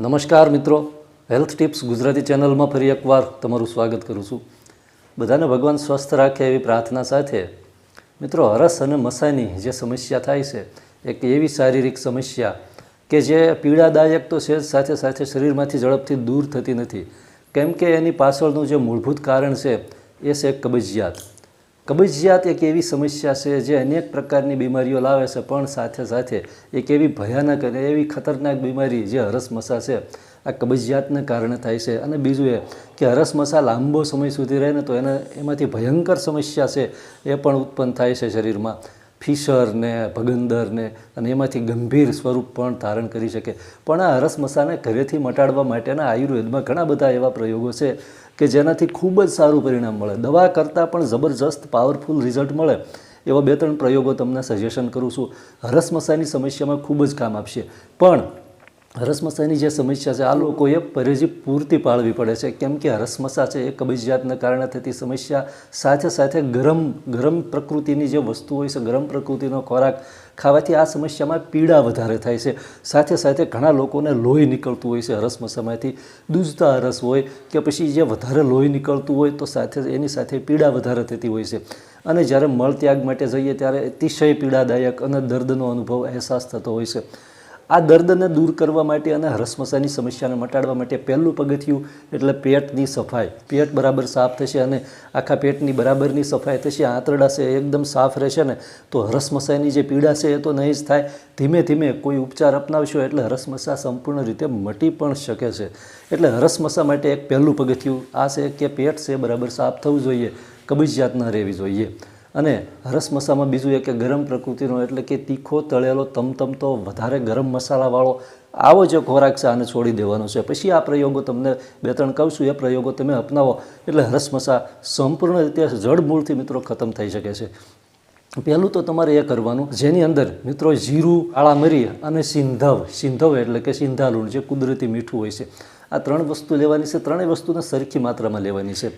નમસ્કાર મિત્રો. Health tips Gujarati ચેનલમાં ફરી એકવાર તમારું સ્વાગત કરું છું. બધાને ભગવાન સ્વસ્થ રાખે એવી પ્રાર્થના સાથે. મિત્રો, હરસ અને મસાની જે સમસ્યા થાય છે, એક એવી શારીરિક સમસ્યા કે જે પીડાદાયક તો છે જ સાથે સાથે શરીરમાંથી ઝડપથી દૂર થતી નથી. કેમ કે એની પાછળનું જે મૂળભૂત કારણ છે, એ છે કબજિયાત. કબજિયાત એક એવી સમસ્યા છે જે અનેક પ્રકારની બીમારીઓ લાવે છે, પણ સાથે સાથે એક એવી ભયાનક અને એવી ખતરનાક બીમારી જે હરસમસા છે, આ કબજિયાતને કારણે થાય છે. અને બીજું એ કે હરસમસા લાંબો સમય સુધી રહે ને તો એને, એમાંથી ભયંકર સમસ્યા છે એ પણ ઉત્પન્ન થાય છે શરીરમાં. ફિશર ને ભગંદર ને અને એમાંથી ગંભીર સ્વરૂપ પણ ધારણ કરી શકે. પણ આ હરસમસાને ઘરેથી મટાડવા માટેના આયુર્વેદમાં ઘણા બધા એવા પ્રયોગો છે કે જેનાથી ખૂબ જ સારું પરિણામ મળે. દવા કરતાં પણ જબરજસ્ત પાવરફુલ રિઝલ્ટ મળે એવા બે ત્રણ પ્રયોગો તમને સજેશન કરું છું. હરસમસાની સમસ્યામાં ખૂબ જ કામ આપશે. પણ હરસમસાની જે સમસ્યા છે, આ લોકોએ પરેજી પૂરતી પાળવી પડે છે. કેમ કે હરસમસા છે, એ કબજિયાતના કારણે થતી સમસ્યા સાથે સાથે ગરમ ગરમ પ્રકૃતિની જે વસ્તુ હોય છે, ગરમ પ્રકૃતિનો ખોરાક ખાવાથી આ સમસ્યામાં પીડા વધારે થાય છે. સાથે સાથે ઘણા લોકોને લોહી નીકળતું હોય છે હરસમસામાંથી. દૂધતા હરસ હોય કે પછી જે વધારે લોહી નીકળતું હોય તો સાથે, એની સાથે પીડા વધારે થતી હોય છે. અને જ્યારે મળત્યાગ માટે જઈએ ત્યારે અતિશય પીડાદાયક અને દર્દનો અનુભવ અહેસાસ થતો હોય છે. આ દર્દને દૂર કરવા માટે અને હરસમસાની સમસ્યાને મટાડવા માટે પહેલું પગથિયું એટલે પેટની સફાઈ. પેટ બરાબર સાફ થશે અને આખા પેટની બરાબરની સફાઈ થશે, આંતરડા છે, એકદમ સાફ રહેશે ને, તો હરસમસાની જે પીડા છે એ તો નહીં જ થાય. ધીમે ધીમે કોઈ ઉપચાર અપનાવશો એટલે હરસમસા સંપૂર્ણ રીતે મટી પણ શકે છે. એટલે હરસમસા માટે એક પહેલું પગથિયું આ છે કે પેટ છે બરાબર સાફ થવું જોઈએ, કબજિયાત ન રહેવી જોઈએ. અને હરસમસામાં બીજું એ કે ગરમ પ્રકૃતિનો એટલે કે તીખો, તળેલો, તમતમતો, વધારે ગરમ મસાલાવાળો, આવો જે ખોરાક છે, આને છોડી દેવાનો છે. પછી આ પ્રયોગો તમને બે ત્રણ કહું છું, એ પ્રયોગો તમે અપનાવો. એટલે રસમસા સંપૂર્ણ રીતે જડમૂળથી મિત્રો ખતમ થઈ શકે છે. પહેલું તો તમારે એ કરવાનું, જેની અંદર મિત્રો જીરું કાળા મરી અને સિંધવ સિંધવ એટલે કે સિંધાલુણ, જે કુદરતી મીઠું હોય છે. આ ત્રણ વસ્તુ લેવાની છે, ત્રણેય વસ્તુને સરખી માત્રામાં લેવાની છે.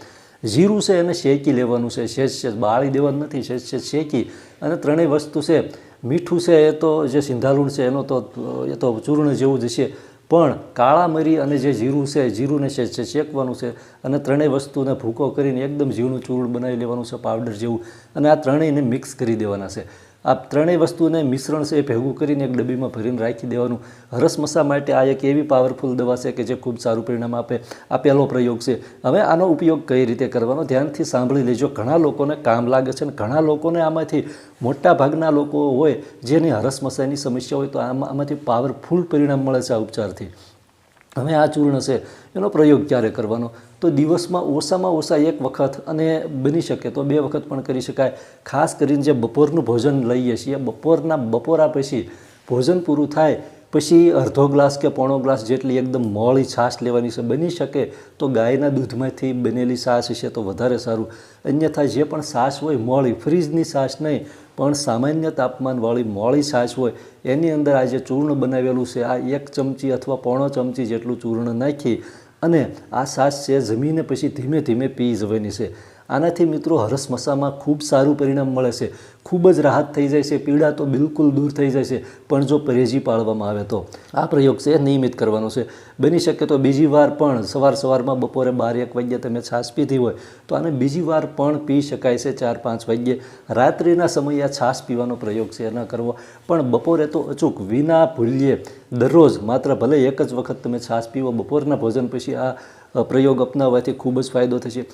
જીરું છે એને શેકી લેવાનું છે. શેષ છે બાળી દેવાનું નથી, શેષ છે શેકી. અને ત્રણેય વસ્તુ છે. મીઠું છે એ તો જે સિંધાલુણ છે એનો તો, એ તો ચૂર્ણ જેવું જ છે. પણ કાળા મરી અને જે જીરું છે જીરુંને છે છે શેકવાનું છે. અને ત્રણેય વસ્તુને ભૂકો કરીને એકદમ ઝીણું ચૂર્ણ બનાવી લેવાનું છે, પાવડર જેવું. અને આ ત્રણેયને મિક્સ કરી દેવાના છે. આ ત્રણેય વસ્તુને મિશ્રણ છે એ ભેગું કરીને એક ડબ્બીમાં ભરીને રાખી દેવાનું. હરસમસા માટે આ એક એવી પાવરફુલ દવા છે કે જે ખૂબ સારું પરિણામ આપે. આ પહેલો પ્રયોગ છે. હવે આનો ઉપયોગ કઈ રીતે કરવાનો? ધ્યાનથી સાંભળી લેજો. ઘણા લોકોને કામ લાગે છે અને ઘણા લોકોને આમાંથી મોટા ભાગના લોકો હોય જેની હરસમસાની સમસ્યા હોય તો આમાં, આમાંથી પાવરફુલ પરિણામ મળે છે આ ઉપચારથી. હવે આ ચૂર્ણ છે, એનો પ્રયોગ ક્યારે કરવાનો? તો દિવસમાં ઓછામાં ઓછા એક વખત અને બની શકે તો બે વખત પણ કરી શકાય. ખાસ કરીને જે બપોરનું ભોજન લઈએ છીએ, બપોરના બપોરા પછી ભોજન પૂરું થાય, પછી અડધો ગ્લાસ કે પોણો ગ્લાસ જેટલી એકદમ મોળી છાશ લેવાની છે, બની શકે તો ગાયના દૂધમાંથી બનેલી છાશ છે તો વધારે સારું. અન્યથા જે પણ છાશ હોય, મોળી, ફ્રીજની છાશ નહીં પણ સામાન્ય તાપમાનવાળી મોળી છાશ હોય, એની અંદર આ જે ચૂર્ણ બનાવેલું છે, આ એક ચમચી અથવા પોણો ચમચી જેટલું ચૂર્ણ નાખી અને આ છાશ છે, જમીને પછી ધીમે ધીમે પી જવાની છે. આનાથી મિત્રો હરસમસામાં ખૂબ સારું પરિણામ મળે છે. ખૂબ જ રાહત થઈ જાય છે. પીડા તો બિલકુલ દૂર થઈ જાય છે. પણ જો પરેજી પાળવામાં આવે તો આ પ્રયોગ છે નિયમિત કરવાનો છે. બની શકે તો બીજી વાર પણ સવાર સવારમાં બપોરે બાર એક વાગ્યે તમે છાશ પીધી હોય તો આને બીજી વાર પણ પી શકાય છે ચાર પાંચ વાગ્યે. રાત્રિના સમયે આ છાશ પીવાનો પ્રયોગ છે ન કરવો. પણ બપોરે તો અચૂક વિના ભૂલ્યે દરરોજ માત્ર ભલે એક જ વખત તમે છાશ પીવો બપોરના ભોજન પછી આ પ્રયોગ અપનાવવાથી ખૂબ જ ફાયદો થશે.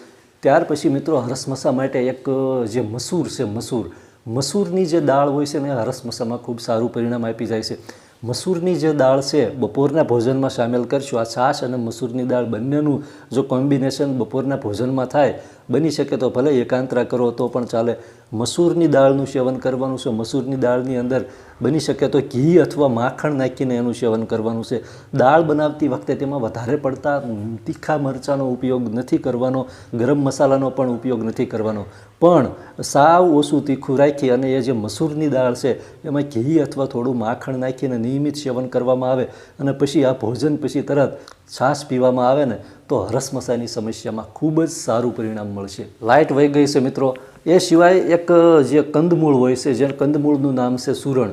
ત્યાર પછી મિત્રો હરસમસા માટે એક જે મસૂર છે, મસૂર. મસૂરની જે દાળ હોય છે ને હરસમસામાં ખૂબ સારું પરિણામ આપી જાય છે. મસૂરની જે દાળ છે, બપોરના ભોજનમાં સામેલ કરશું. આ છાશ અને મસૂરની દાળ બંનેનું જો કોમ્બિનેશન બપોરના ભોજનમાં થાય બની શકે તો ભલે એકાંતરા કરો તો પણ ચાલે. મસૂરની દાળનું સેવન કરવાનું છે, મસૂરની દાળની અંદર બની શકે તો ઘી અથવા માખણ નાખીને એનું સેવન કરવાનું છે. દાળ બનાવતી વખતે તેમાં વધારે પડતા તીખા મરચાંનો ઉપયોગ નથી કરવાનો, ગરમ મસાલાનો પણ ઉપયોગ નથી કરવાનો. પણ સાવ ઓછું તીખું રાખી અને એ જે મસૂરની દાળ છે, એમાં ઘી અથવા થોડું માખણ નાખીને નિયમિત સેવન કરવામાં આવે અને પછી આ ભોજન પછી તરત છાશ પીવામાં આવે ને તો હરસમસાની સમસ્યામાં ખૂબ જ સારું પરિણામ મળશે. લાઇટ વહી ગઈ છે મિત્રો. એ સિવાય એક, જે કંદમૂળ હોય છે જે કંદમૂળનું નામ છે સુરણ.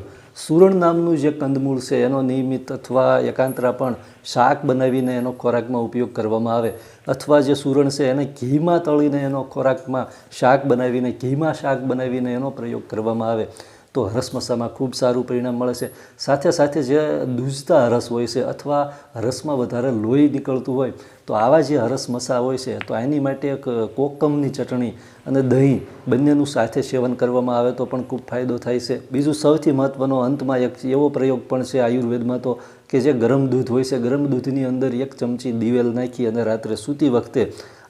સુરણ નામનું જે કંદમૂળ છે, એનો નિયમિત અથવા એકાંતરા પણ શાક બનાવીને એનો ખોરાકમાં ઉપયોગ કરવામાં આવે. અથવા જે સુરણ છે, એને ઘીમાં તળીને એનો ખોરાકમાં શાક બનાવીને, ઘીમાં શાક બનાવીને એનો પ્રયોગ કરવામાં આવે. તો રસમસામાં ખૂબ સારું પરિણામ મળે છે. સાથે સાથે જે દૂધતા હરસ હોય છે અથવા હરસમાં વધારે લોહી નીકળતું હોય, તો આવા જે હરસમસા હોય છે, તો એની માટે એક કોકમની ચટણી અને દહીં બંનેનું સાથે સેવન કરવામાં આવે તો પણ ખૂબ ફાયદો થાય છે. બીજું સૌથી મહત્ત્વનો અંતમાં એક એવો પ્રયોગ પણ છે આયુર્વેદમાં તો, કે જે ગરમ દૂધ હોય છે, ગરમ દૂધની અંદર એક ચમચી દિવેલ નાખી અને રાત્રે સૂતી વખતે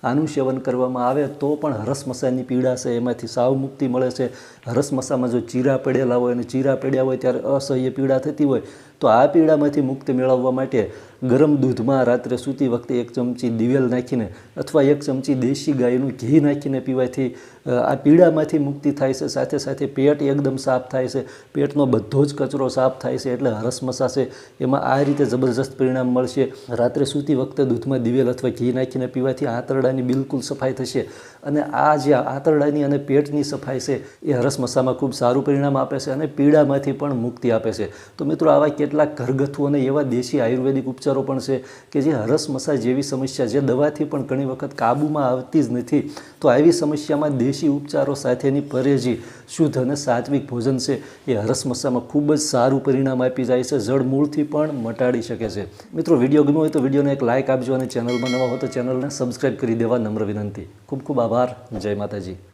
આનું સેવન કરવામાં આવે તો પણ હરસમસાની પીડા છે, એમાંથી સાવ મુક્તિ મળે છે. હરસમસામાં જો ચીરા પડેલા હોય અને ચીરા પડ્યા હોય ત્યારે અસહ્ય પીડા થતી હોય, તો આ પીડામાંથી મુક્તિ મેળવવા માટે ગરમ દૂધમાં રાત્રે સૂતી વખતે એક ચમચી દિવેલ નાખીને અથવા એક ચમચી દેશી ગાયનું ઘી નાખીને પીવાથી આ પીડામાંથી મુક્તિ થાય છે. સાથે સાથે પેટ એકદમ સાફ થાય છે. પેટનો બધો જ કચરો સાફ થાય છે એટલે હરસમસા છે એમાં આ રીતે જબરજસ્ત પરિણામ મળશે. રાત્રે સૂતી વખતે દૂધમાં દિવેલ અથવા ઘી નાખીને પીવાથી આંતરડાની બિલકુલ સફાઈ થશે. અને આ જે આંતરડાની અને પેટની સફાઈ છે, એ હરસમસામાં ખૂબ સારું પરિણામ આપે છે અને પીડામાંથી પણ મુક્તિ આપે છે. તો મિત્રો, આવા કેટલાક ઘરગથ્થુ અને એવા દેશી આયુર્વેદિક ઉપચારો પણ છે કે જે હરસમસા જેવી સમસ્યા જે દવાથી પણ ઘણી વખત કાબૂમાં આવતી જ નથી, તો આવી સમસ્યામાં દેશી ઉપચારો સાથેની પરેજી શુદ્ધ અને સાત્વિક ભોજન છે, એ હરસમસામાં ખૂબ જ સારું પરિણામ આપી જાય છે જળમૂળથી પણ મટાડી શકે છે. મિત્રો, વીડિયો ગમ્યો હોય તો વિડીયોને એક લાઇક આપજો અને ચેનલમાં નવા હો તો ચેનલને સબસ્ક્રાઈબ કરી દેવા નમ્ર વિનંતી. ખૂબ ખૂબ આભાર. જય માતાજી.